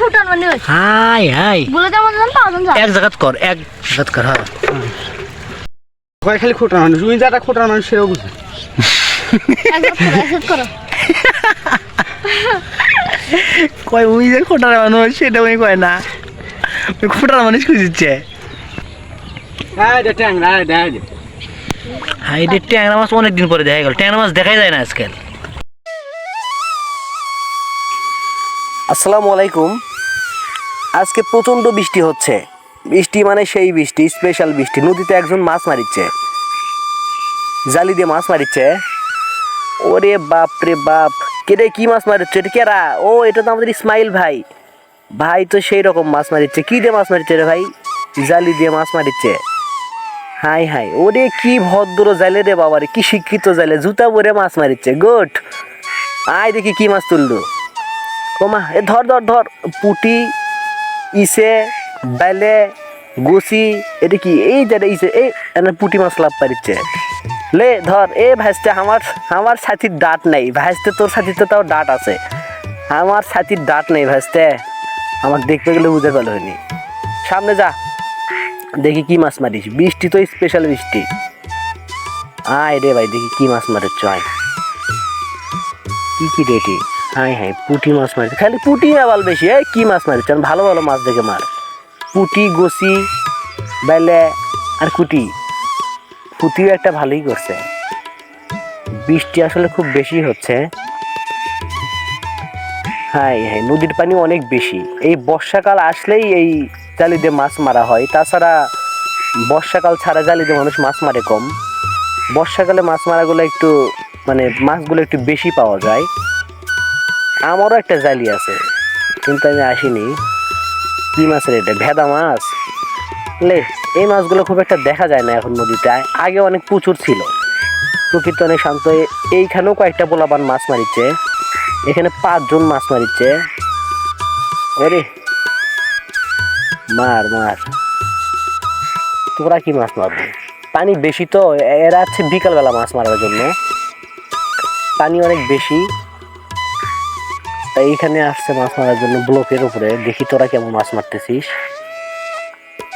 ফুটান মানে high high. বলে জান এক কর এক কর হ্যাঁ। কয় খালি মানুষ তুমি যাটা মানুষ সেও বুঝে। করো কয় উই যে খোটার মানুষ সেটা উনি কয় না। খোটার মানুষ খুঁজিচ্ছে। হাই রে ট্যাংরা মাছ অনেক দিন পরে দেখা গেল। ট্যাংরা মাছ দেখাই যায় না আজকাল। আসসালামু আলাইকুম। আজকে প্রচণ্ড বৃষ্টি হচ্ছে। বৃষ্টি মানে সেই বৃষ্টি স্পেশাল বৃষ্টি। নদীতে একজন মাছ মারিচ্ছে। জালি দিয়ে মাছ মারিচ্ছে। ওরে বাপ রে বাপ। কেটে কি মাছ মারিচ্ছে? এটা কেরা ও, এটা তো আমাদের ইসমাইল ভাই। ভাই তো সেই রকম মাছ মারিচ্ছে। কি দিয়ে মাছ মারিচ্ছে রে ভাই? জালি দিয়ে মাছ মারিচ্ছে। High high. ওরে কি ভদ্র জালে রে বাবারে, কি শিক্ষিত জালে। জুতা পরে মাছ মারিচ্ছে। গুড। আয় দেখি কি মাছ তুললো। ওমা, এ ধর ধর ধর। পুটি ইসে, বেলে, গুসি, এটা কি? এই যে ইসে, এই এনে পুটি মাছ লাভ পারিচ্ছে। লে, ধর, এ ভাইসতে, আমার আমার সাথীর ডাট নাই। ভাইসতে, তোর সাথীতে তাও ডাট আছে। আমার সাথীর ডাট নেই ভাইসতে। আমার দেখতে গেলে বুঝে গেল হয়নি। সামনে যা। দেখি কি মাছ মারিস। বৃষ্টি তো স্পেশাল বৃষ্টি। আয় রে ভাই, দেখি কি মাছ মারিস আয়। কি কি রেটি হাই হ্যাঁ পুঁটি মাছ মারিছে। খালি পুঁটি আবাল বেশি। এই, কি মাছ মারিছে? ভালো ভালো মাছ দেখে মার। পুঁটি, গসি, বেলে আর কুটি পুঁটিও একটা ভালোই করছে। বৃষ্টি আসলে খুব বেশি হচ্ছে। হ্যাঁ হ্যাঁ নদীর পানি অনেক বেশি। এই বর্ষাকাল আসলেই এই জালি দিয়ে মাছ মারা হয়। তাছাড়া বর্ষাকাল ছাড়া জালি মানুষ মাছ মারে কম। বর্ষাকালে মাছ মারাগুলো একটু মানে মাছগুলো একটু বেশি পাওয়া যায়। আমারও একটা জালি আছে, কিন্তু আমি আসিনি। কি মাছের এটা? ভেদা মাছ? লে, এই মাছগুলো খুব একটা দেখা যায় না এখন নদীতে। আগে অনেক প্রচুর ছিল। প্রকৃতি অনেক শান্ত। এইখানেও কয়েকটা পোলাপান মাছ মারিচ্ছে। এখানে পাঁচজন মাছ মারিচ্ছে। ওরে! মার মার। তোরা কি মাছ মারবে? পানি বেশি তো। এরা আছে বিকালবেলা মাছ মারার জন্য। পানি অনেক বেশি। এইখানে আসছে মাছ মারার জন্য ব্লকের উপরে। দেখি তোরা কেমন মাছ মারতেছিস?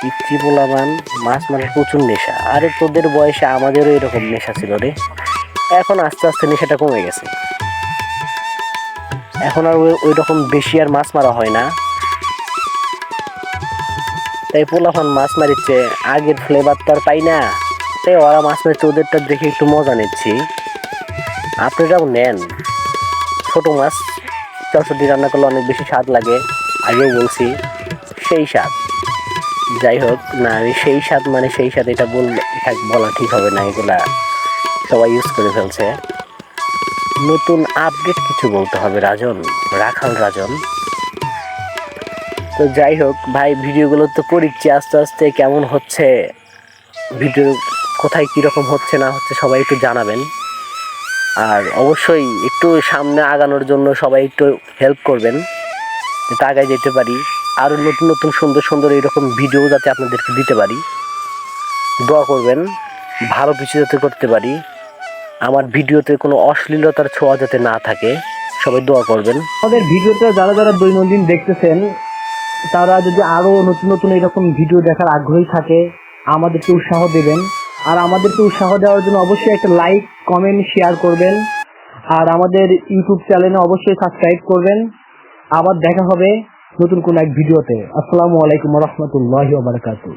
পিচ্ছি পোলামান মাছ মারার প্রচুর নেশা। আরে তোদের বয়সে আমাদেরও এরকম নেশা ছিল রে। এখন আস্তে আস্তে নেশাটা কমে গেছে। এখন আর ওই রকম বেশি আর মাছ মারা হয় না। তাই পোলাফান মাছ মারিচ্ছে, আগের ফ্লেভার তো আর পাই না। তাই ওরা মাছ মারছে, ওদেরটা দেখে একটু মজা নিচ্ছি। আপনারাও নেন। ছোট মাছ চটচটি রান্না করলে অনেক বেশি স্বাদ লাগে, আগেও বলছি, সেই স্বাদ। যাই হোক, না, আমি সেই স্বাদ মানে সেই স্বাদ, এটা বললে বলা ঠিক হবে না, এগুলা সবাই ইউজ করে ফেলছে। নতুন আপডেট কিছু বলতে হবে, রাজন, রাখাল রাজন। তো যাই হোক, ভাই, ভিডিওগুলো তো করিচ্ছি, আস্তে আস্তে কেমন হচ্ছে ভিডিও কোথায় কীরকম হচ্ছে না হচ্ছে সবাই একটু জানাবেন। অবশ্যই একটু সামনে আগানোর জন্য সবাই একটু হেল্প করবেন, যাতে আগায় যেতে পারি। আরও নতুন নতুন, সুন্দর সুন্দর এরকম ভিডিও যাতে আপনাদেরকে দিতে পারি। দোয়া করবেন, ভালো কিছু যাতে করতে পারি। আমার ভিডিওতে কোনো অশ্লীলতার ছোঁয়া যাতে না থাকে, সবাই দোয়া করবেন। আমাদের ভিডিওতে যারা যারা দৈনন্দিন দেখতেছেন, তারা যদি আরও নতুন নতুন এরকম ভিডিও দেখার আগ্রহী থাকে, আমাদেরকে উৎসাহ দেবেন। আর আমাদেরকে উৎসাহ দেওয়ার জন্য অবশ্যই একটা লাইক কমেন্ট শেয়ার করবেন। আর আমাদের ইউটিউব চ্যানেলে অবশ্যই সাবস্ক্রাইব করবেন। আবার দেখা হবে নতুন কোন এক ভিডিওতে আসসালামু আলাইকুম রহমতুল্লাহ বারকাতু